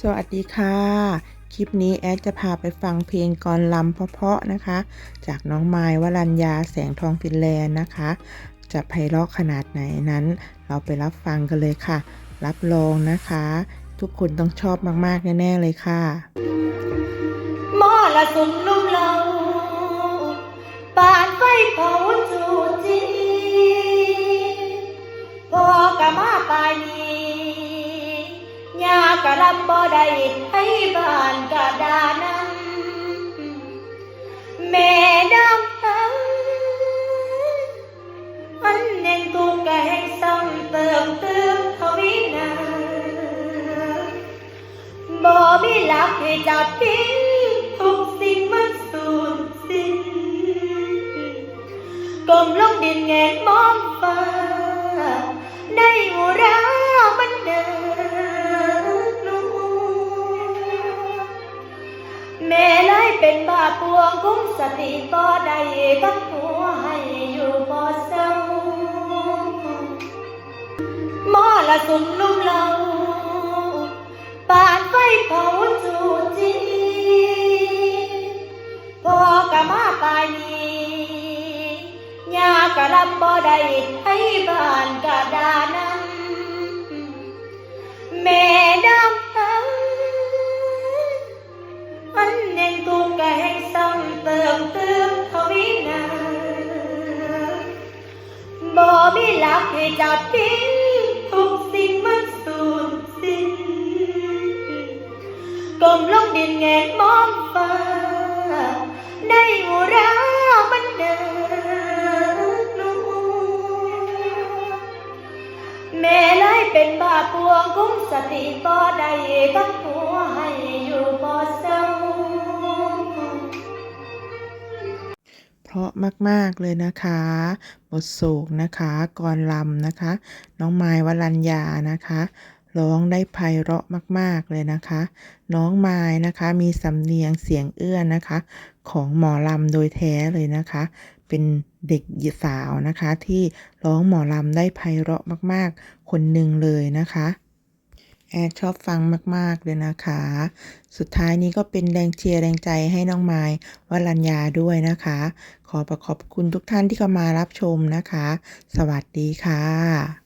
สวัสดีค่ะ คลิปนี้แอดจะพาไปฟังเพลงกรลำเพาะๆนะคะ จากน้องไม้วรัญญาแสงทองฟินแลนด์นะคะ จะไพเราะขนาดไหนนั้น เราไปรับฟังกันเลยค่ะ รับรองนะคะ ทุกคนต้องชอบมากๆแน่ๆเลยค่ะมอละสุนุ ยากะรับบ่ได้ให้บ้านกะดานังแม่ดำทั้งอันเน่งทุกข์กะให้ซ้ำเติมเติมทวีนาบ่มีหลักให้จับพินทุกสิ่งมันสูญสิ้นก้มลงดินแงนมอง เป็นบาปวงคุ้มสติบ่ได้บังหัวให้อยู่บ่เศร้ามอละสุมลุ่มเราปานไฟเผาจูจีพอกะมาปายนี้ยากะรับบ่ได้ให้บ้านกะได มเติมทวีนาบ่มีหลักให้จับพินทุกสิ่งมันสูญสิ้นก้มลงดินแงนมองฟ้าได้หูรามันเดินลูแม่เลยเป็นบาปวงคุ้มสติบ่ได้บังหัว ราะมาก ๆ เลยนะคะบทโศกนะคะกรลำนะคะ น้องไม้วรัญญานะคะร้องได้ไพเราะมาก ๆ เลยนะคะ น้องไม้นะคะมีสำเนียงเสียงเอื้อนนะคะ ของหมอลำโดยแท้เลยนะคะ เป็นเด็กสาวนะคะที่ร้องหมอลำได้ไพเราะมาก ๆ คนหนึ่งเลยนะคะ แอดชอบฟังมาก ๆ เลยนะคะ สุดท้ายนี้ก็เป็นแรงเชียร์แรงใจให้น้องไม้วรัญญาด้วยนะคะ ขอประขอบคุณทุกท่านที่เข้ามารับชมนะคะ สวัสดีค่ะ